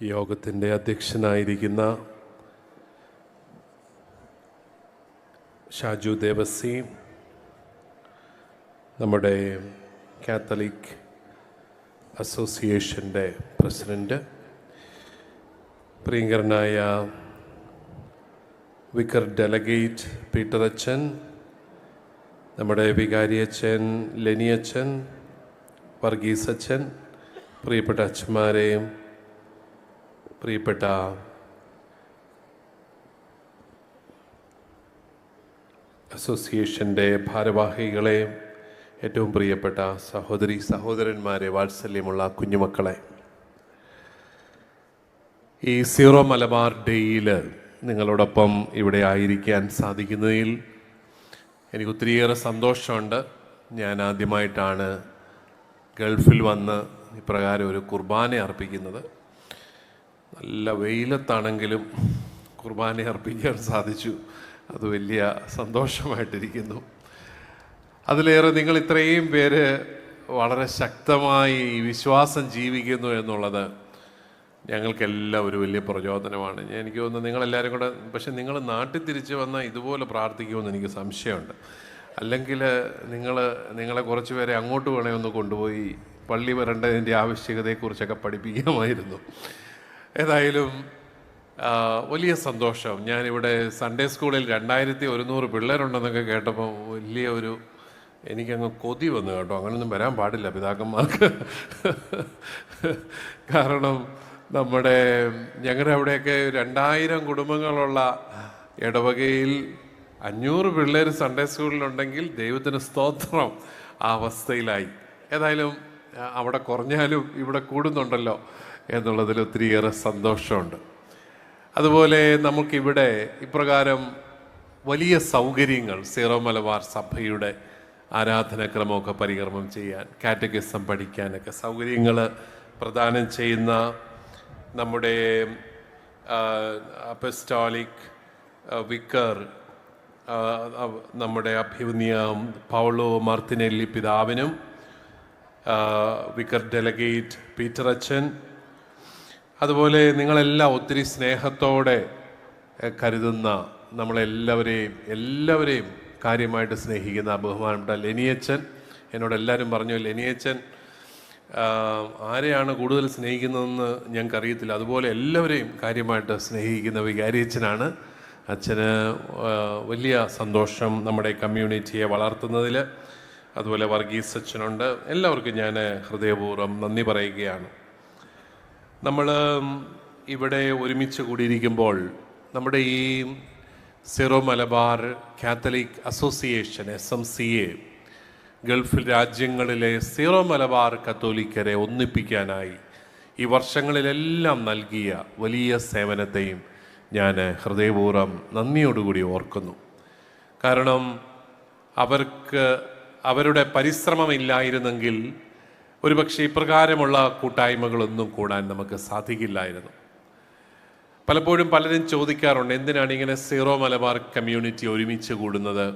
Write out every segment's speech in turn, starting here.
യോഗത്തിന്റെ അധ്യക്ഷനായിരിക്കുന്ന ഷാജു ദേവസി നമ്മുടെ കാത്തലിക് അസോസിയേഷന്റെ പ്രസിഡന്റ് പ്രിയങ്കരനായ വിക്കർ ഡെലഗേറ്റ് പീറ്റർ അച്ഛൻ നമ്മുടെ വികാരിയച്ഛൻ ലെനിയച്ഛൻ വർഗീസ് അച്ഛൻ പ്രിയപ്പെട്ട അച്ഛന്മാരെയും പ്രിയപ്പെട്ട അസോസിയേഷന്റെ ഭാരവാഹികളെ ഏറ്റവും പ്രിയപ്പെട്ട സഹോദരി സഹോദരന്മാരെ വാത്സല്യമുള്ള കുഞ്ഞുമക്കളെ ഈ സീറോ മലബാർ ഡേയിൽ നിങ്ങളോടൊപ്പം ഇവിടെ ആയിരിക്കാൻ സാധിക്കുന്നതിൽ എനിക്ക് ഒത്തിരിയേറെ സന്തോഷമുണ്ട്. ഞാൻ ആദ്യമായിട്ടാണ് ഗൾഫിൽ വന്ന് ഇപ്രകാരം ഒരു കുർബാന അർപ്പിക്കുന്നത്. നല്ല വെയിലത്താണെങ്കിലും കുർബാന അർപ്പിക്കാൻ സാധിച്ചു. അത് വലിയ സന്തോഷമായിട്ടിരിക്കുന്നു. അതിലേറെ നിങ്ങൾ ഇത്രയും പേര് വളരെ ശക്തമായി ഈ വിശ്വാസം ജീവിക്കുന്നു എന്നുള്ളത് ഞങ്ങൾക്കെല്ലാം ഒരു വലിയ പ്രചോദനമാണ്. എനിക്ക് തോന്നുന്നു നിങ്ങളെല്ലാവരും കൂടെ പക്ഷെ നിങ്ങൾ നാട്ടിൽ തിരിച്ച് വന്നാൽ ഇതുപോലെ പ്രാർത്ഥിക്കുമെന്ന് എനിക്ക് സംശയമുണ്ട്. അല്ലെങ്കിൽ നിങ്ങൾ നിങ്ങളെ കുറച്ച് പേരെ അങ്ങോട്ട് ഒന്ന് കൊണ്ടുപോയി പള്ളി വരേണ്ടതിന്റെ ആവശ്യകതയെക്കുറിച്ചൊക്കെ പഠിപ്പിക്കാമായിരുന്നു. ഏതായാലും വലിയ സന്തോഷം. ഞാനിവിടെ സൺഡേ സ്കൂളിൽ രണ്ടായിരത്തി ഒരുന്നൂറ് പിള്ളേരുണ്ടെന്നൊക്കെ കേട്ടപ്പോൾ വലിയ ഒരു എനിക്കങ്ങ് കൊതി വന്നു കേട്ടോ. അങ്ങനൊന്നും വരാൻ പാടില്ല പിതാക്കന്മാർക്ക്. കാരണം നമ്മുടെ ഞങ്ങളുടെ അവിടെയൊക്കെ രണ്ടായിരം കുടുംബങ്ങളുള്ള ഇടവകയിൽ അഞ്ഞൂറ് പിള്ളേർ സൺഡേ സ്കൂളിലുണ്ടെങ്കിൽ ദൈവത്തിന് സ്തോത്രം ആ അവസ്ഥയിലായി. ഏതായാലും അവിടെ കുറഞ്ഞാലും ഇവിടെ കൂടുന്നുണ്ടല്ലോ. എന്നുള്ളതിൽ ഒത്തിരിയേറെ സന്തോഷമുണ്ട്. അതുപോലെ നമുക്കിവിടെ ഇപ്രകാരം വലിയ സൗകര്യങ്ങൾ സീറോ മലബാർ സഭയുടെ ആരാധനാക്രമമൊക്കെ പരികർമ്മം ചെയ്യാൻ കാറ്റഗിസം പഠിക്കാനൊക്കെ സൗകര്യങ്ങൾ പ്രദാനം ചെയ്യുന്ന നമ്മുടെ അപ്പസ്റ്റോളിക് വിക്കർ നമ്മുടെ അഭിമന്യ പൗളോ മാർത്തിനെല്ലി പിതാവിനും വിക്കർ ഡെലഗേറ്റ് പീറ്റർ അച്ഛൻ അതുപോലെ നിങ്ങളെല്ലാം ഒത്തിരി സ്നേഹത്തോടെ കരുതുന്ന നമ്മളെല്ലാവരെയും എല്ലാവരെയും കാര്യമായിട്ട് സ്നേഹിക്കുന്ന ബഹുമാനപ്പെട്ട ലെനിയച്ചൻ. എന്നോട് എല്ലാവരും പറഞ്ഞു ലെനിയച്ചൻ ആരെയാണ് കൂടുതൽ സ്നേഹിക്കുന്നതെന്ന് ഞങ്ങൾക്കറിയത്തില്ല. അതുപോലെ എല്ലാവരെയും കാര്യമായിട്ട് സ്നേഹിക്കുന്ന വികാരിയച്ഛനാണ് അച്ഛന് വലിയ സന്തോഷം നമ്മുടെ കമ്മ്യൂണിറ്റിയെ വളർത്തുന്നതിൽ അതുപോലെ വർഗീസ് അച്ഛനുണ്ട്. എല്ലാവർക്കും ഞാൻ ഹൃദയപൂർവം നന്ദി പറയുകയാണ്. നമ്മൾ ഇവിടെ ഒരുമിച്ച് കൂടിയിരിക്കുമ്പോൾ നമ്മുടെ ഈ Syro Malabar Catholic association S M C A Gulf രാജ്യങ്ങളിലെ സിറോ മലബാർ കത്തോലിക്കരെ ഒന്നിപ്പിക്കാനായി ഈ വർഷങ്ങളിലെല്ലാം നൽകിയ വലിയ സേവനത്തെയും ഞാൻ ഹൃദയപൂർവം നന്ദിയോടുകൂടി ഓർക്കുന്നു. കാരണം അവർക്ക് അവരുടെ പരിശ്രമമില്ലായിരുന്നെങ്കിൽ ഒരുപക്ഷെ ഇപ്രകാരമുള്ള കൂട്ടായ്മകളൊന്നും കൂടാൻ നമുക്ക് സാധിക്കില്ലായിരുന്നു. പലപ്പോഴും പലരും ചോദിക്കാറുണ്ട് എന്തിനാണ് ഇങ്ങനെ സീറോ മലബാർ കമ്മ്യൂണിറ്റി ഒരുമിച്ച് കൂടുന്നത്?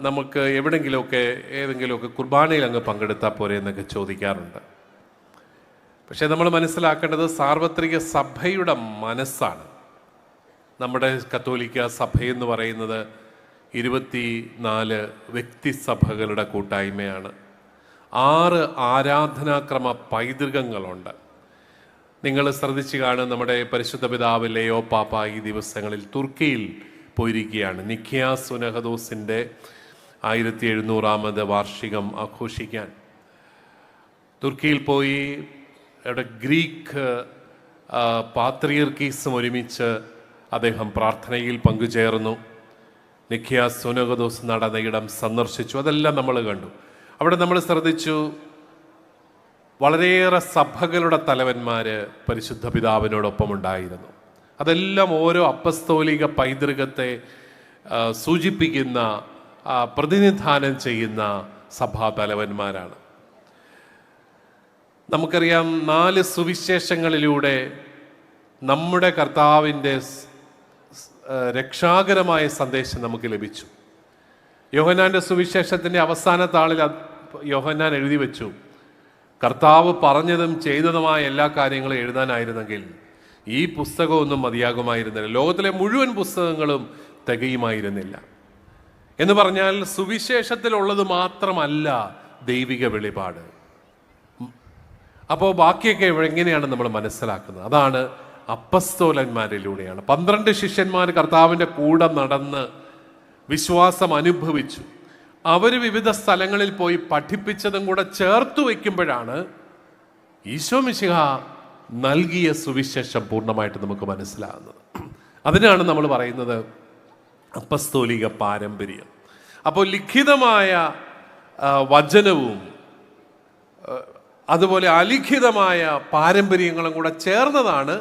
നമുക്ക് എവിടെങ്കിലുമൊക്കെ ഏതെങ്കിലുമൊക്കെ കുർബാനയിൽ അങ്ങ് പങ്കെടുത്താൽ പോരെ എന്നൊക്കെ ചോദിക്കാറുണ്ട്. പക്ഷേ നമ്മൾ മനസ്സിലാക്കേണ്ടത് സാർവത്രിക സഭയുടെ മനസ്സാണ്. നമ്മുടെ കത്തോലിക്ക സഭയെന്ന് പറയുന്നത് ഇരുപത്തി നാല് വ്യക്തിസഭകളുടെ കൂട്ടായ്മയാണ്. ആറ് ആരാധനാക്രമ പൈതൃകങ്ങളുണ്ട്. നിങ്ങൾ ശ്രദ്ധിച്ചു കാണും നമ്മുടെ പരിശുദ്ധ പിതാവ് ലയോ പാപ്പ ഈ ദിവസങ്ങളിൽ തുർക്കിയിൽ പോയിരിക്കുകയാണ്. നിഖ്യാ സുനഹദോസിന്റെ ആയിരത്തി എഴുന്നൂറാമത് വാർഷികം ആഘോഷിക്കാൻ. തുർക്കിയിൽ പോയി അവിടെ ഗ്രീക്ക് പാത്രിയർക്കീസും ഒരുമിച്ച് അദ്ദേഹം പ്രാർത്ഥനയിൽ പങ്കുചേർന്നു. നിഖിയ സുനഗദോസ് നടന്ന ഇടം സന്ദർശിച്ചു. അതെല്ലാം നമ്മൾ കണ്ടു. അവിടെ നമ്മൾ ശ്രദ്ധിച്ചു വളരെയേറെ സഭകളുടെ തലവന്മാർ പരിശുദ്ധ പിതാവിനോടൊപ്പം ഉണ്ടായിരുന്നു അതെല്ലാം ഓരോ അപ്പസ്തോലിക പൈതൃകത്തെ സൂചിപ്പിക്കുന്ന പ്രതിനിധാനം ചെയ്യുന്ന സഭാ തലവന്മാരാണ്. നമുക്കറിയാം നാല് സുവിശേഷങ്ങളിലൂടെ നമ്മുടെ കർത്താവിന്റെ രക്ഷാകരമായ സന്ദേശം നമുക്ക് ലഭിച്ചു. യോഹനാന്റെ സുവിശേഷത്തിന്റെ അവസാന താളിൽ യോഹന്നാൻ എഴുതി വെച്ചു. കർത്താവ് പറഞ്ഞതും ചെയ്തതുമായ എല്ലാ കാര്യങ്ങളും എഴുതാനായിരുന്നെങ്കിൽ ഈ പുസ്തകമൊന്നും മതിയാകുമായിരുന്നില്ല. ലോകത്തിലെ മുഴുവൻ പുസ്തകങ്ങളും തികയുമായിരുന്നില്ല. എന്ന് പറഞ്ഞാൽ സുവിശേഷത്തിലുള്ളത് മാത്രമല്ല ദൈവിക വെളിപാട്. അപ്പോൾ ബാക്കിയൊക്കെ എങ്ങനെയാണ് നമ്മൾ മനസ്സിലാക്കുന്നത്? അതാണ് അപ്പസ്തോലന്മാരിലൂടെയാണ്. പന്ത്രണ്ട് ശിഷ്യന്മാർ കർത്താവിന്റെ കൂടെ നടന്ന് വിശ്വാസം അനുഭവിച്ചു. അവർ വിവിധ സ്ഥലങ്ങളിൽ പോയി പഠിപ്പിച്ചതും കൂടെ ചേർത്ത് വയ്ക്കുമ്പോഴാണ് ഈശോ മിശിഹ നൽകിയ സുവിശേഷം പൂർണമായിട്ട് നമുക്ക് മനസ്സിലാകുന്നത്. അതിനാണ് നമ്മൾ പറയുന്നത് അപ്പസ്തോലിക പാരമ്പര്യം. അപ്പോൾ ലിഖിതമായ വചനവും അതുപോലെ അലിഖിതമായ പാരമ്പര്യങ്ങളും കൂടെ ചേർന്നതാണ്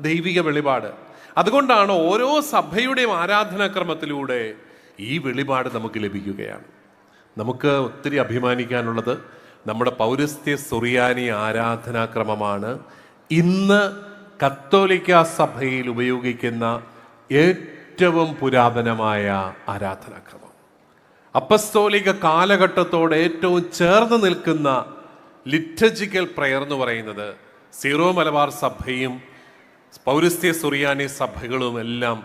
ദൈവിക വെളിപാട്. അതുകൊണ്ടാണ് ഓരോ സഭയുടെയും ആരാധനാക്രമത്തിലൂടെ ഈ വെളിപാട് നമുക്ക് ലഭിക്കുകയാണ്. നമുക്ക് ഒത്തിരി അഭിമാനിക്കാനുള്ളത് നമ്മുടെ പൗരസ്ത്യ സുറിയാനി ആരാധനാക്രമമാണ്. ഇന്ന് കത്തോലിക്ക സഭയിൽ ഉപയോഗിക്കുന്ന ഏറ്റവും പുരാതനമായ ആരാധനാക്രമം. അപ്പസ്തോലിക കാലഘട്ടത്തോട് ഏറ്റവും ചേർന്ന് നിൽക്കുന്ന ലിറ്റജിക്കൽ പ്രയർ എന്ന് പറയുന്നത് സീറോ മലബാർ സഭയും പൗരസ്ത്യ സുറിയാനി സഭകളും എല്ലാം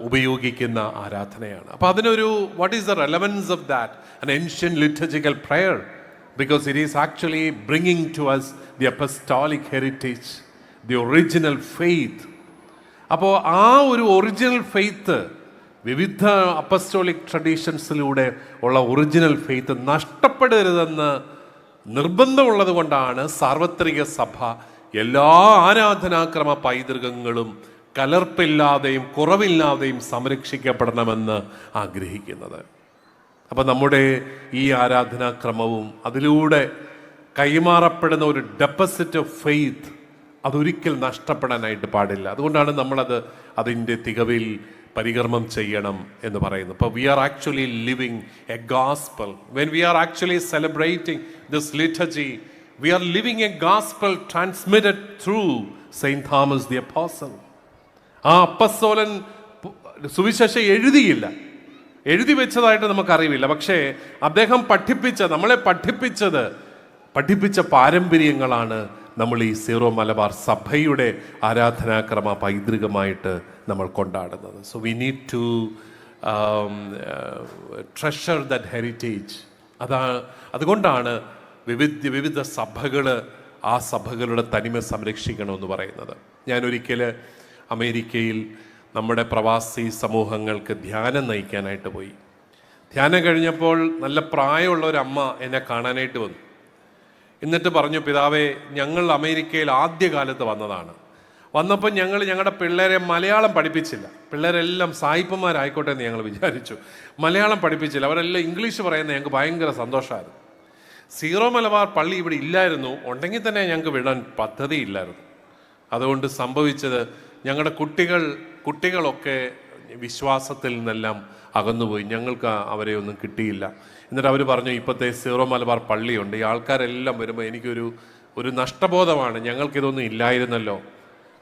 ഉപയോഗിക്കുന്ന ആരാധനയാണ്. അപ്പോൾ അതിനൊരു what is the relevance of that an ancient liturgical prayer because it is actually bringing to us the apostolic heritage the original faith അപ്പോൾ ആ ഒരു ഒറിജിനൽ ഫെയ്ത്ത് വിവിധ അപ്പസ്റ്റോളിക് ട്രഡീഷൻസിലൂടെ ഉള്ള ഒറിജിനൽ ഫെയ്ത്ത് നഷ്ടപ്പെടരുതെന്ന് നിർബന്ധമുള്ളത് കൊണ്ടാണ് സാർവത്രിക സഭ എല്ലാ ആരാധനാക്രമ പൈതൃകങ്ങളും കലർപ്പില്ലാതെയും കുറവില്ലാതെയും സംരക്ഷിക്കപ്പെടണമെന്ന് ആഗ്രഹിക്കുന്നത്. അപ്പം നമ്മുടെ ഈ ആരാധനാക്രമവും അതിലൂടെ കൈമാറപ്പെടുന്ന ഒരു ഡെപ്പസിറ്റ് ഓഫ് ഫെയ്ത്ത് അതൊരിക്കൽ നഷ്ടപ്പെടാനായിട്ട് പാടില്ല. അതുകൊണ്ടാണ് നമ്മളത് അതിന്റെ തികവിൽ പരികർമ്മം ചെയ്യണം എന്ന് പറയുന്നത്. ഇപ്പോൾ we are actually living a gospel when we are actually celebrating this liturgy we are living a gospel transmitted through saint Thomas the apostle ആ അപ്പസ്തോലൻ സുവിശേഷം എഴുതിയില്ല. എഴുതി വെച്ചതായിട്ട് നമുക്കറിയില്ല പക്ഷേ അദ്ദേഹം പഠിപ്പിച്ച നമ്മളെ പഠിപ്പിച്ചത് പഠിപ്പിച്ച പാരമ്പര്യങ്ങളാണ് നമ്മൾ ഈ സീറോ മലബാർ സഭയുടെ ആരാധനാക്രമ പൈതൃകമായിട്ട് നമ്മൾ കൊണ്ടാടുന്നത്. So we need to treasure that heritage അതാ അതുകൊണ്ടാണ് വിവിധ വിവിധ സഭകൾ ആ സഭകളുടെ തനിമ സംരക്ഷിക്കണമെന്ന് പറയുന്നത്. ഞാനൊരിക്കൽ അമേരിക്കയിൽ നമ്മുടെ പ്രവാസി സമൂഹങ്ങൾക്ക് ധ്യാനം നയിക്കാനായിട്ട് പോയി. ധ്യാനം കഴിഞ്ഞപ്പോൾ നല്ല പ്രായമുള്ള ഒരു അമ്മ എന്നെ കാണാനായിട്ട് വന്നു. എന്നിട്ട് പറഞ്ഞു പിതാവേ ഞങ്ങൾ അമേരിക്കയിൽ ആദ്യകാലത്ത് വന്നതാണ്. വന്നപ്പോൾ ഞങ്ങൾ ഞങ്ങളുടെ പിള്ളേരെ മലയാളം പഠിപ്പിച്ചില്ല. പിള്ളേരെല്ലാം സായിപ്പന്മാരായിക്കോട്ടെ എന്ന് ഞങ്ങൾ വിചാരിച്ചു. മലയാളം പഠിപ്പിച്ചില്ല. അവരെല്ലാം ഇംഗ്ലീഷ് പറയുന്നത് ഞങ്ങൾക്ക് ഭയങ്കര സന്തോഷമായിരുന്നു. സീറോ മലബാർ പള്ളി ഇവിടെ ഇല്ലായിരുന്നു. ഉണ്ടെങ്കിൽ തന്നെ ഞങ്ങൾക്ക് വിടാൻ പദ്ധതിയില്ലായിരുന്നു. അതുകൊണ്ട് സംഭവിച്ചത് ഞങ്ങളുടെ കുട്ടികൾ കുട്ടികളൊക്കെ വിശ്വാസത്തിൽ നിന്നെല്ലാം അകന്നുപോയി. ഞങ്ങൾക്ക് അവരെ ഒന്നും കിട്ടിയില്ല. എന്നിട്ട് അവർ പറഞ്ഞു ഇപ്പോഴത്തെ സീറോ മലബാർ പള്ളിയുണ്ട്. ഈ ആൾക്കാരെല്ലാം വരുമ്പോൾ എനിക്കൊരു ഒരു നഷ്ടബോധമാണ്. ഞങ്ങൾക്കിതൊന്നും ഇല്ലായിരുന്നല്ലോ.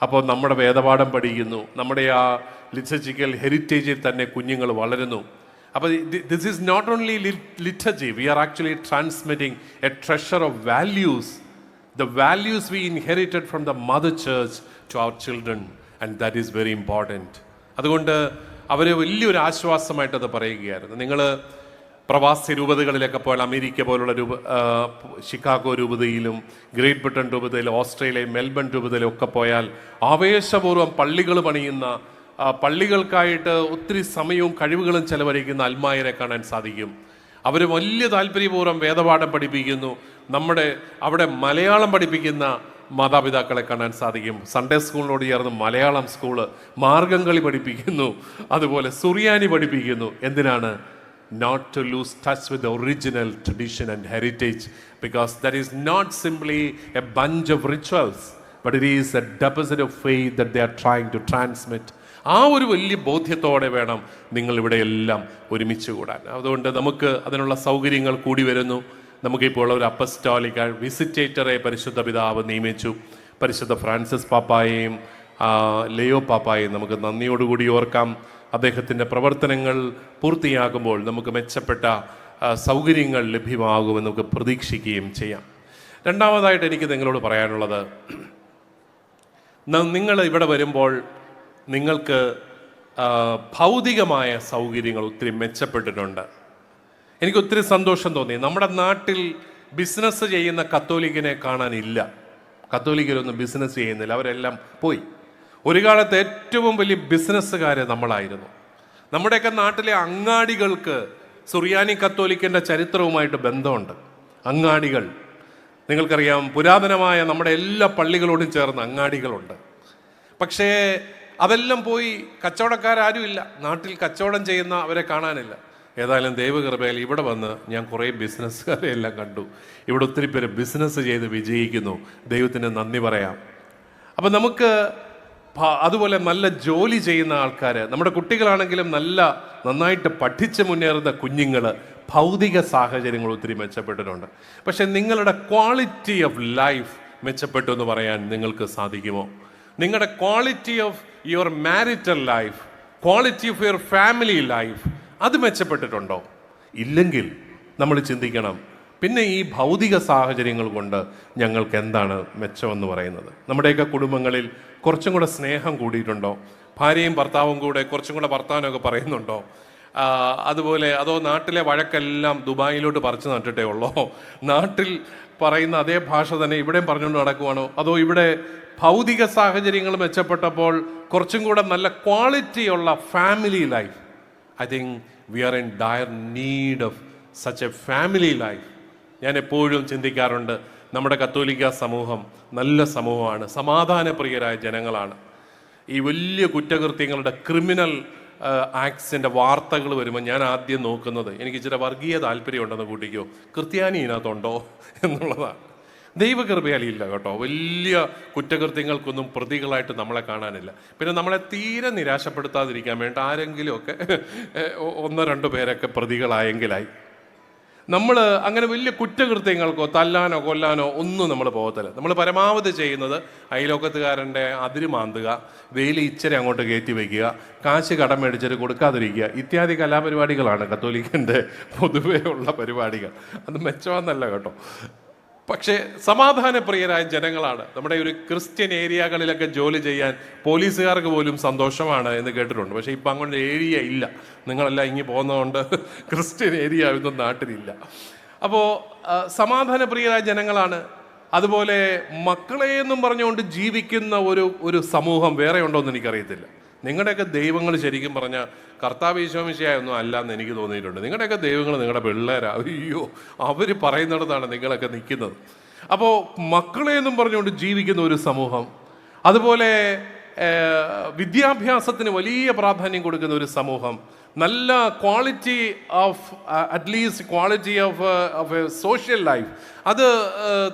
അപ്പോൾ നമ്മുടെ വേദപാഠം പഠിക്കുന്നു. നമ്മുടെ ആ ലിറ്റജിക്കൽ ഹെറിറ്റേജിൽ തന്നെ കുഞ്ഞുങ്ങൾ വളരുന്നു. അപ്പോൾ this is not only liturgy we are actually transmitting a treasure of values the values we inherited from the mother church to our children. And that is very important അതുകൊണ്ട് അവരെ വലിയൊരു ആശ്വാസമായിട്ട് അത് പറയുകയായിരുന്നു. നിങ്ങൾ പ്രവാസി രൂപതകളിലൊക്കെ പോയാൽ അമേരിക്ക പോലുള്ള രൂപ ഷിക്കാഗോ രൂപതയിലും ഗ്രേറ്റ് ബ്രിട്ടൻ രൂപതയിലും ഓസ്ട്രേലിയ മെൽബൺ രൂപതയിലും ഒക്കെ പോയാൽ ആവേശപൂർവം പള്ളികൾ പണിയുന്ന പള്ളികൾക്കായിട്ട് ഒത്തിരി സമയവും കഴിവുകളും ചെലവഴിക്കുന്ന അൽമായരെ കാണാൻ സാധിക്കും. അവർ വലിയ താല്പര്യപൂർവം വേദപാഠം പഠിപ്പിക്കുന്നു. നമ്മുടെ അവിടെ മലയാളം പഠിപ്പിക്കുന്ന മാതാപിതാക്കളെ കാണാൻ സാധിക്കും. സൺഡേ സ്കൂളിനോട് ചേർന്ന് മലയാളം സ്കൂൾ മാർഗംകളി പഠിപ്പിക്കുന്നു. അതുപോലെ സുറിയാനി പഠിപ്പിക്കുന്നു. എന്തിനാണ്? Not to lose touch with original tradition and heritage because that is not simply a bunch of rituals but it is a deposit of faith that they are trying to transmit ആ ഒരു വലിയ ബോധ്യത്തോടെ വേണം നിങ്ങൾ ഇവിടെ എല്ലാം ഒരുമിച്ച് കൂടാൻ. അതുകൊണ്ട് നമുക്ക് അതിനുള്ള സൗകര്യങ്ങൾ കൂടി വരുന്നു. നമുക്കിപ്പോൾ ഒരു അപ്പസ്റ്റോലിക്ക വിസിറ്റേറ്ററെ പരിശുദ്ധ പിതാവ് നിയമിച്ചു. പരിശുദ്ധ ഫ്രാൻസിസ് പാപ്പായെയും ലിയോ പാപ്പായെയും നമുക്ക് നന്ദിയോടുകൂടി ഓർക്കാം. അദ്ദേഹത്തിന്റെ പ്രവർത്തനങ്ങൾ പൂർത്തിയാകുമ്പോൾ നമുക്ക് മെച്ചപ്പെട്ട സൗകര്യങ്ങൾ ലഭ്യമാകുമെന്ന് നമുക്ക് പ്രതീക്ഷിക്കുകയും ചെയ്യാം. രണ്ടാമതായിട്ട് എനിക്ക് നിങ്ങളോട് പറയാനുള്ളത് നിങ്ങൾ ഇവിടെ വരുമ്പോൾ നിങ്ങൾക്ക് ഭൗതികമായ സൗകര്യങ്ങൾ ഒത്തിരി മെച്ചപ്പെട്ടിട്ടുണ്ട്. എനിക്ക് ഒത്തിരി സന്തോഷം തോന്നി. നമ്മുടെ നാട്ടിൽ ബിസിനസ് ചെയ്യുന്ന കത്തോലിക്കനെ കാണാനില്ല. കത്തോലിക്കരൊന്നും ബിസിനസ് ചെയ്യുന്നില്ല. അവരെല്ലാം പോയി. ഒരു കാലത്ത് ഏറ്റവും വലിയ ബിസിനസ്സുകാർ നമ്മളായിരുന്നു. നമ്മുടെയൊക്കെ നാട്ടിലെ അങ്ങാടികൾക്ക് സുറിയാനി കത്തോലിക്കന്റെ ചരിത്രവുമായിട്ട് ബന്ധമുണ്ട്. അങ്ങാടികൾ. നിങ്ങൾക്കറിയാം പുരാതനമായ നമ്മുടെ എല്ലാ പള്ളികളോടും ചേർന്ന് അങ്ങാടികളുണ്ട്. പക്ഷേ അതെല്ലാം പോയി കച്ചവടക്കാരും ഇല്ല നാട്ടിൽ കച്ചവടം ചെയ്യുന്ന അവരെ കാണാനില്ല. ഏതായാലും ദൈവകൃപയിൽ ഇവിടെ വന്ന് ഞാൻ കുറേ ബിസിനസ്സുകാരെ എല്ലാം കണ്ടു. ഇവിടെ ഒത്തിരി പേര് ബിസിനസ് ചെയ്ത് വിജയിക്കുന്നു. ദൈവത്തിന് നന്ദി പറയാം. അപ്പം നമുക്ക് അതുപോലെ നല്ല ജോലി ചെയ്യുന്ന ആൾക്കാർ നമ്മുടെ കുട്ടികളാണെങ്കിലും നല്ല നന്നായിട്ട് പഠിച്ച് മുന്നേറുന്ന കുഞ്ഞുങ്ങൾ ഭൗതിക സാഹചര്യങ്ങൾ ഒത്തിരി മെച്ചപ്പെട്ടിട്ടുണ്ട്. പക്ഷെ നിങ്ങളുടെ ക്വാളിറ്റി ഓഫ് ലൈഫ് മെച്ചപ്പെട്ടു എന്ന് പറയാൻ നിങ്ങൾക്ക് സാധിക്കുമോ? നിങ്ങളുടെ quality of your marital life quality of your family life അത് മെച്ചപ്പെട്ടിട്ടുണ്ടോ? ഇല്ലെങ്കിൽ നമ്മൾ ചിന്തിക്കണം. പിന്നെ ഈ ഭൗതിക സാഹചര്യങ്ങൾ കൊണ്ട് ഞങ്ങൾക്ക് എന്താണ് മെച്ചമെന്ന് പറയുന്നത്? നമ്മുടെയൊക്കെ കുടുംബങ്ങളിൽ കുറച്ചും കൂടെ സ്നേഹം കൂടിയിട്ടുണ്ടോ? ഭാര്യയും ഭർത്താവും കൂടെ കുറച്ചും കൂടെ ഭർത്താവിനൊക്കെ പറയുന്നുണ്ടോ? അതുപോലെ അതോ നാട്ടിലെ വഴക്കെല്ലാം ദുബായിലോട്ട് പറിച്ചു നട്ടിട്ടേ ഉള്ളോ? നാട്ടിൽ പറയുന്ന അതേ ഭാഷ തന്നെ ഇവിടെയും പറഞ്ഞുകൊണ്ട് നടക്കുവാണോ? അതോ ഇവിടെ ഭൗതിക സാഹചര്യങ്ങൾ മെച്ചപ്പെട്ടപ്പോൾ കുറച്ചും കൂടെ നല്ല ക്വാളിറ്റിയുള്ള family life I think we are in dire need of such a family life ഞാൻ എപ്പോഴും ചിന്തിക്കാറുണ്ട് നമ്മുടെ കത്തോലിക്ക സമൂഹം നല്ല സമൂഹമാണ് സമാധാനപ്രിയരായ ജനങ്ങളാണ്. ഈ വലിയ കുറ്റകൃത്യങ്ങളുടെ ക്രിമിനൽ ആക്സിന്റെ വാർത്തകൾ വരുമ്പോൾ ഞാൻ ആദ്യം നോക്കുന്നത് എനിക്ക് ഇച്ചിരി വർഗീയ താല്പര്യമുണ്ടെന്ന് കൂട്ടിക്കോ ക്രിസ്ത്യാനി ഇതിനകത്തുണ്ടോ എന്നുള്ളതാണ്. ദൈവകൃപയാൽ ഇല്ല കേട്ടോ. വലിയ കുറ്റകൃത്യങ്ങൾക്കൊന്നും പ്രതികളായിട്ട് നമ്മളെ കാണാനില്ല. പിന്നെ നമ്മളെ തീരെ നിരാശപ്പെടുത്താതിരിക്കാൻ വേണ്ടി ആരെങ്കിലുമൊക്കെ ഒന്നോ രണ്ടോ പേരൊക്കെ പ്രതികളായെങ്കിലായി. നമ്മൾ അങ്ങനെ വലിയ കുറ്റകൃത്യങ്ങൾക്കോ തല്ലാനോ കൊല്ലാനോ ഒന്നും നമ്മൾ പോകത്തില്ല. നമ്മൾ പരമാവധി ചെയ്യുന്നത് അയലോക്കത്തുകാരന്റെ അതിര് മാന്തുക വെയിലി ഇച്ചിരി അങ്ങോട്ട് കയറ്റി വയ്ക്കുക കാശ് കടം മേടിച്ചിട്ട് കൊടുക്കാതിരിക്കുക ഇത്യാദി കലാപരിപാടികളാണ് കത്തോലിക്കന്റെ പൊതുവേ ഉള്ള പരിപാടികൾ. അത് മെച്ചമെന്നല്ല കേട്ടോ. പക്ഷേ സമാധാനപ്രിയരായ ജനങ്ങളാണ്. നമ്മുടെ ഒരു ക്രിസ്ത്യൻ ഏരിയകളിലൊക്കെ ജോലി ചെയ്യാൻ പോലീസുകാർക്ക് പോലും സന്തോഷമാണ് എന്ന് കേട്ടിട്ടുണ്ട്. പക്ഷേ ഇപ്പം അങ്ങോട്ട് ഏരിയ ഇല്ല. നിങ്ങളെല്ലാം ഇങ്ങി പോകുന്നതുകൊണ്ട് ക്രിസ്ത്യൻ ഏരിയ ഒന്നും നാട്ടിലില്ല. അപ്പോൾ സമാധാനപ്രിയരായ ജനങ്ങളാണ്. അതുപോലെ മക്കളെ എന്നും പറഞ്ഞുകൊണ്ട് ജീവിക്കുന്ന ഒരു ഒരു സമൂഹം വേറെ ഉണ്ടോ എന്ന് എനിക്കറിയത്തില്ല. നിങ്ങളുടെയൊക്കെ ദൈവങ്ങൾ ശരിക്കും പറഞ്ഞാൽ കർത്താവ് ഈശോമിശയായൊന്നും അല്ല എന്ന് എനിക്ക് തോന്നിയിട്ടുണ്ട്. നിങ്ങളുടെയൊക്കെ ദൈവങ്ങൾ നിങ്ങളുടെ പിള്ളേരാ. അയ്യോ അവർ പറയുന്നിടത്താണ് നിങ്ങളൊക്കെ നിൽക്കുന്നത്. അപ്പോൾ മക്കളെ എന്നും പറഞ്ഞുകൊണ്ട് ജീവിക്കുന്ന ഒരു സമൂഹം അതുപോലെ വിദ്യാഭ്യാസത്തിന് വലിയ പ്രാധാന്യം കൊടുക്കുന്ന ഒരു സമൂഹം നല്ല quality of at least quality of of a social life അത്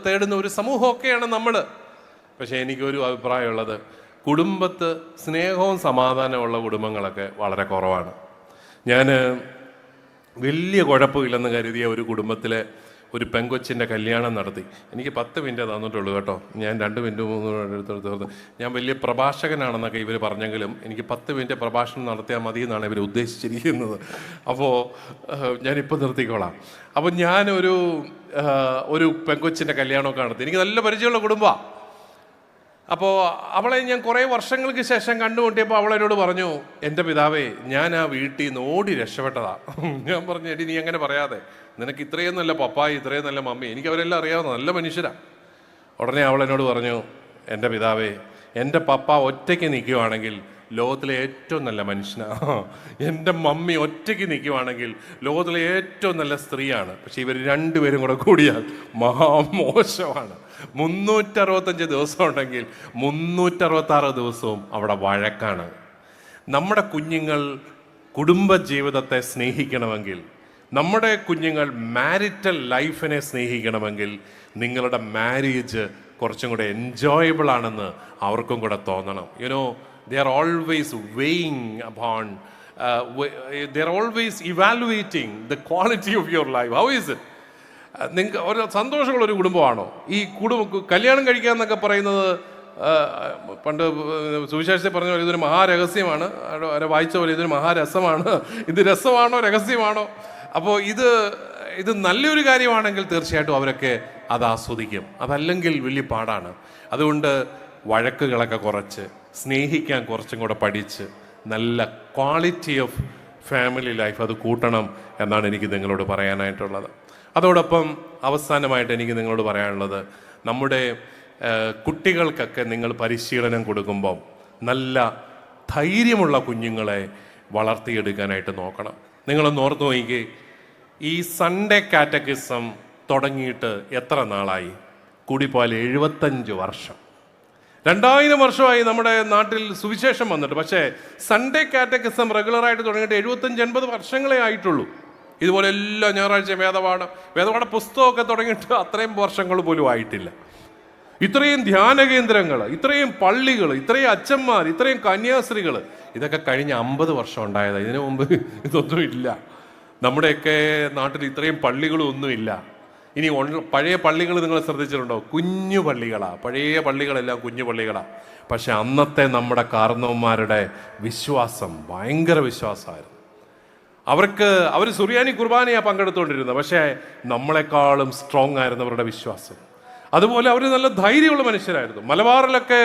തേടുന്ന ഒരു സമൂഹമൊക്കെയാണ് നമ്മൾ പക്ഷേ എനിക്കൊരു അഭിപ്രായമുള്ളത് കുടുംബത്ത് സ്നേഹവും സമാധാനമുള്ള കുടുംബങ്ങളൊക്കെ വളരെ കുറവാണ്. ഞാൻ വലിയ കുഴപ്പമില്ലെന്ന് കരുതിയ ഒരു കുടുംബത്തിലെ ഒരു പെങ്കൊച്ചിന്റെ കല്യാണം നടത്തി. എനിക്ക് പത്ത് മിനിറ്റ് തന്നിട്ടുള്ളൂ കേട്ടോ. ഞാൻ രണ്ട് മിനിറ്റ് മൂന്ന് മിനിറ്റ് ഞാൻ വലിയ പ്രഭാഷകനാണെന്നൊക്കെ ഇവർ പറഞ്ഞെങ്കിലും എനിക്ക് പത്ത് മിനിറ്റ് പ്രഭാഷണം നടത്തിയാൽ മതി എന്നാണ് ഇവർ ഉദ്ദേശിച്ചിരിക്കുന്നത്. അപ്പോൾ ഞാനിപ്പോൾ നിർത്തിക്കോളാം. അപ്പോൾ ഞാനൊരു ഒരു പെങ്കൊച്ചിന്റെ കല്യാണമൊക്കെ നടത്തി. എനിക്ക് നല്ല പരിചയമുള്ള കുടുംബമാണ് അപ്പോൾ അവളെ ഞാൻ കുറേ വർഷങ്ങൾക്ക് ശേഷം കണ്ടുമുട്ടിയപ്പോൾ അവളെന്നോട് പറഞ്ഞു എന്റെ പിതാവേ ഞാൻ ആ വീട്ടിൽ നിന്ന് ഓടി രക്ഷപ്പെട്ടതാ. ഞാൻ പറഞ്ഞു എടി നീ അങ്ങനെ പറയാതെ. നിനക്ക് ഇത്രയും നല്ല പപ്പായി ഇത്രയും നല്ല മമ്മി. എനിക്ക് അവരെല്ലാം അറിയാവുന്ന നല്ല മനുഷ്യരാ. ഉടനെ അവളെന്നോട് പറഞ്ഞു എന്റെ പിതാവേ എന്റെ പപ്പ ഒറ്റയ്ക്ക് നിൽക്കുവാണെങ്കിൽ ലോകത്തിലെ ഏറ്റവും നല്ല മനുഷ്യനാണ് എന്റെ മമ്മി ഒറ്റയ്ക്ക് നിൽക്കുവാണെങ്കിൽ ലോകത്തിലെ ഏറ്റവും നല്ല സ്ത്രീയാണ്. പക്ഷേ ഇവർ രണ്ടുപേരും കൂടെ കൂടിയാൽ മഹാമോശമാണ്. മുന്നൂറ്ററുപത്തഞ്ച് ദിവസം ഉണ്ടെങ്കിൽ മുന്നൂറ്ററുപത്താറ് ദിവസവും അവിടെ വഴക്കാണ്. നമ്മുടെ കുഞ്ഞുങ്ങൾ കുടുംബജീവിതത്തെ സ്നേഹിക്കണമെങ്കിൽ നമ്മുടെ കുഞ്ഞുങ്ങൾ മാരിറ്റൽ ലൈഫിനെ സ്നേഹിക്കണമെങ്കിൽ നിങ്ങളുടെ മാരേജ് കുറച്ചും കൂടെ എൻജോയബിൾ ആണെന്ന് അവർക്കും കൂടെ തോന്നണം. You know they are always weighing upon they are always evaluating the quality of your life how is it നിങ്ങൾക്ക് ഒരു സന്തോഷമുള്ള ഒരു കുടുംബമാണോ? ഈ കുടുംബ കല്യാണം കഴിക്കുക എന്നൊക്കെ പറയുന്നത് പണ്ട് സുവിശേഷത്തെ പറഞ്ഞ പോലെ ഇതൊരു മഹാരഹസ്യമാണ്. അവരെ വായിച്ച പോലെ ഇതൊരു മഹാരസമാണ്. ഇത് രസമാണോ രഹസ്യമാണോ? അപ്പോൾ ഇത് ഇത് നല്ലൊരു കാര്യമാണെങ്കിൽ തീർച്ചയായിട്ടും അവരൊക്കെ അത് ആസ്വദിക്കും. അതല്ലെങ്കിൽ വലിയ പാടാണ്. അതുകൊണ്ട് വഴക്കുകളൊക്കെ കുറച്ച് സ്നേഹിക്കാൻ കുറച്ചും കൂടെ പഠിച്ച് നല്ല ക്വാളിറ്റി ഓഫ് ഫാമിലി ലൈഫ് അത് കൂട്ടണം എന്നാണ് എനിക്ക് നിങ്ങളോട് പറയാനായിട്ടുള്ളത്. അതോടൊപ്പം അവസാനമായിട്ട് എനിക്ക് നിങ്ങളോട് പറയാനുള്ളത് നമ്മുടെ കുട്ടികൾക്കൊക്കെ നിങ്ങൾ പരിശീലനം കൊടുക്കുമ്പം നല്ല ധൈര്യമുള്ള കുഞ്ഞുങ്ങളെ വളർത്തിയെടുക്കാനായിട്ട് നോക്കണം. നിങ്ങളൊന്ന് ഓർത്ത് നോക്കി ഈ സൺഡേ കാറ്റഗിസം തുടങ്ങിയിട്ട് എത്ര നാളായി? കൂടിപ്പോയാൽ എഴുപത്തഞ്ച് വർഷം. രണ്ടായിരം വർഷമായി നമ്മുടെ നാട്ടിൽ സുവിശേഷം വന്നിട്ട്. പക്ഷേ സൺഡേ കാറ്റക്കിസം റെഗുലറായിട്ട് തുടങ്ങിയിട്ട് എഴുപത്തഞ്ച് എൺപത് വർഷങ്ങളെ ആയിട്ടുള്ളൂ. ഇതുപോലെ എല്ലാ ഞായറാഴ്ചയും വേദപാഠം വേദപാഠ പുസ്തകമൊക്കെ തുടങ്ങിയിട്ട് അത്രയും വർഷങ്ങൾ പോലും ആയിട്ടില്ല. ഇത്രയും ധ്യാന കേന്ദ്രങ്ങൾ ഇത്രയും പള്ളികൾ ഇത്രയും അച്ഛന്മാർ ഇത്രയും കന്യാസ്ത്രീകൾ ഇതൊക്കെ കഴിഞ്ഞ അമ്പത് വർഷം ഉണ്ടായതാണ് ഇതിനു മുമ്പ് ഇതൊന്നും ഇല്ല നമ്മുടെയൊക്കെ നാട്ടിൽ ഇത്രയും പള്ളികളും ഒന്നുമില്ല ഇനി പഴയ പള്ളികൾ നിങ്ങൾ ശ്രദ്ധിച്ചിട്ടുണ്ടോ? കുഞ്ഞു പള്ളികളാ. പഴയ പള്ളികളെല്ലാം കുഞ്ഞു പള്ളികളാ. പക്ഷെ അന്നത്തെ നമ്മുടെ കാർന്നവന്മാരുടെ വിശ്വാസം ഭയങ്കര വിശ്വാസമായിരുന്നു. അവർക്ക് അവർ സുറിയാനി കുർബാനയാണ് പങ്കെടുത്തുകൊണ്ടിരുന്നത് പക്ഷേ നമ്മളെക്കാളും സ്ട്രോങ് ആയിരുന്നു അവരുടെ വിശ്വാസം. അതുപോലെ അവർ നല്ല ധൈര്യമുള്ള മനുഷ്യരായിരുന്നു. മലബാറിലൊക്കെ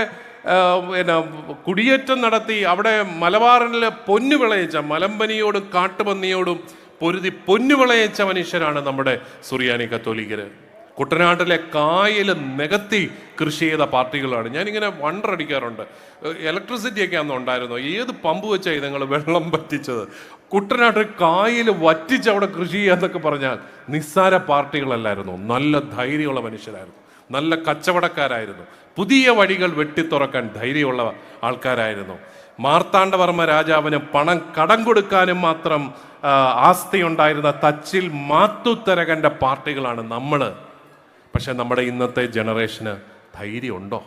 പിന്നെ കുടിയേറ്റം നടത്തി അവിടെ മലബാറിൽ പൊന്നു വിളയിച്ച മലമ്പനിയോടും കാട്ടുപന്നിയോടും പൊരുതി പൊന്നുവിളയച്ച മനുഷ്യരാണ് നമ്മുടെ സുറിയാനി കത്തോലിക്കര് കുട്ടനാട്ടിലെ കായൽ നികത്തി കൃഷി ചെയ്ത പാർട്ടികളാണ്. ഞാനിങ്ങനെ വണ്ടർ അടിക്കാറുണ്ട്. ഇലക്ട്രിസിറ്റി ഒക്കെ അന്ന് ഉണ്ടായിരുന്നു? ഏത് പമ്പ് വെച്ചാൽ നിങ്ങൾ വെള്ളം പറ്റിച്ചത്? കുട്ടനാട്ടിൽ കായൽ വറ്റിച്ച് അവിടെ കൃഷി ചെയ്യാന്നൊക്കെ പറഞ്ഞാൽ നിസ്സാര പാർട്ടികളല്ലായിരുന്നു. നല്ല ധൈര്യമുള്ള മനുഷ്യരായിരുന്നു. നല്ല കച്ചവടക്കാരായിരുന്നു. പുതിയ വഴികൾ വെട്ടിത്തുറക്കാൻ ധൈര്യമുള്ള ആൾക്കാരായിരുന്നു. മാർത്താണ്ഡവർമ്മ രാജാവിന് പണം കടം കൊടുക്കാനും മാത്രം ആസ്തിയുണ്ടായിരുന്ന തച്ചിൽ മാത്തുത്തരകന്റെ പാർട്ടികളാണ് നമ്മൾ പക്ഷെ നമ്മുടെ ഇന്നത്തെ ജനറേഷന് ധൈര്യമുണ്ടോ?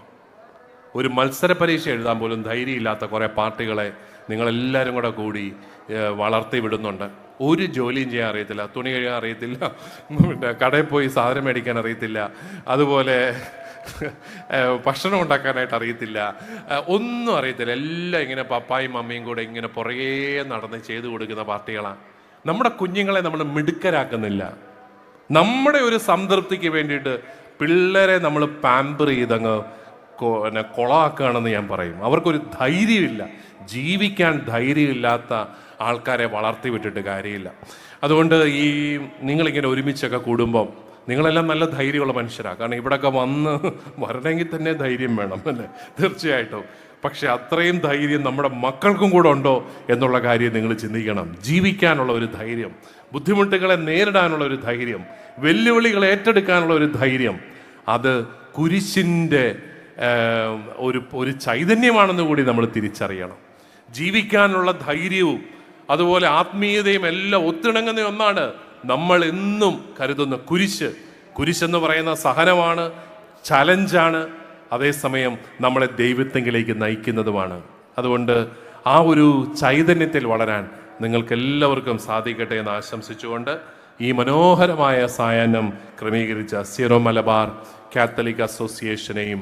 ഒരു മത്സര പരീക്ഷ എഴുതാൻ പോലും ധൈര്യമില്ലാത്ത കുറേ പാർട്ടികളെ നിങ്ങളെല്ലാവരും കൂടെ കൂടി വളർത്തി വിടുന്നുണ്ട്. ഒരു ജോലിയും ചെയ്യാൻ അറിയത്തില്ല തുണി കഴുകാൻ അറിയത്തില്ല കടയിൽ പോയി സാധനം മേടിക്കാൻ അറിയത്തില്ല. അതുപോലെ ഭക്ഷണം ഉണ്ടാക്കാനായിട്ട് അറിയത്തില്ല. ഒന്നും അറിയത്തില്ല. എല്ലാം ഇങ്ങനെ പപ്പായും മമ്മിയും കൂടെ ഇങ്ങനെ പുറകേ നടന്ന് ചെയ്തു കൊടുക്കുന്ന പാർട്ടികളാണ് നമ്മുടെ കുഞ്ഞുങ്ങളെ നമ്മൾ മിടുക്കരാക്കുന്നില്ല. നമ്മുടെ ഒരു സംതൃപ്തിക്ക് വേണ്ടിയിട്ട് പിള്ളേരെ നമ്മൾ പാമ്പർ ചെയ്തങ്ങ് പിന്നെ കൊളാക്കുകയാണെന്ന് ഞാൻ പറയും. അവർക്കൊരു ധൈര്യമില്ല. ജീവിക്കാൻ ധൈര്യമില്ലാത്ത ആൾക്കാരെ വളർത്തി വിട്ടിട്ട് കാര്യമില്ല. അതുകൊണ്ട് ഈ നിങ്ങളിങ്ങനെ ഒരുമിച്ചൊക്കെ കൂടുമ്പം നിങ്ങളെല്ലാം നല്ല ധൈര്യമുള്ള മനുഷ്യരാണ് കാരണം ഇവിടെയൊക്കെ വന്ന് വരണമെങ്കിൽ തന്നെ ധൈര്യം വേണം അല്ലേ? തീർച്ചയായിട്ടും. പക്ഷെ അത്രയും ധൈര്യം നമ്മുടെ മക്കൾക്കും കൂടെ ഉണ്ടോ എന്നുള്ള കാര്യം നിങ്ങൾ ചിന്തിക്കണം. ജീവിക്കാനുള്ള ഒരു ധൈര്യം ബുദ്ധിമുട്ടുകളെ നേരിടാനുള്ള ഒരു ധൈര്യം വെല്ലുവിളികൾ ഏറ്റെടുക്കാനുള്ള ഒരു ധൈര്യം അത് കുരിശിന്റെ ഒരു ഒരു ചൈതന്യമാണെന്ന് കൂടി നമ്മൾ തിരിച്ചറിയണം. ജീവിക്കാനുള്ള ധൈര്യവും അതുപോലെ ആത്മീയതയും എല്ലാം ഒത്തിണങ്ങുന്ന ഒന്നാണ്. നമ്മൾ എന്നും കരുതുന്ന കുരിശ്. കുരിശെന്ന് പറയുന്ന സഹനമാണ് ചലഞ്ചാണ്. അതേസമയം നമ്മളെ ദൈവത്തെങ്കിലേക്ക് നയിക്കുന്നതുമാണ്. അതുകൊണ്ട് ആ ഒരു ചൈതന്യത്തിൽ വളരാൻ നിങ്ങൾക്ക് എല്ലാവർക്കും സാധിക്കട്ടെ എന്ന് ആശംസിച്ചുകൊണ്ട് ഈ മനോഹരമായ സായാഹ്നം ക്രമീകരിച്ച സീറോ മലബാർ കാത്തലിക് അസോസിയേഷനെയും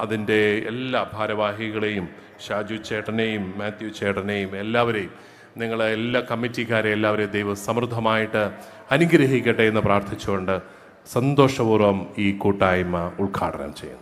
അതിന്റെ എല്ലാ ഭാരവാഹികളെയും ഷാജു ചേട്ടനെയും മാത്യു ചേട്ടനെയും എല്ലാവരെയും നിങ്ങളെ എല്ലാ കമ്മിറ്റിക്കാരെ എല്ലാവരെയും ദൈവം സമൃദ്ധമായിട്ട് അനുഗ്രഹിക്കട്ടെ എന്ന് പ്രാർത്ഥിച്ചുകൊണ്ട് സന്തോഷപൂർവം ഈ കൂട്ടായ്മ ഉദ്ഘാടനം ചെയ്യുന്നു.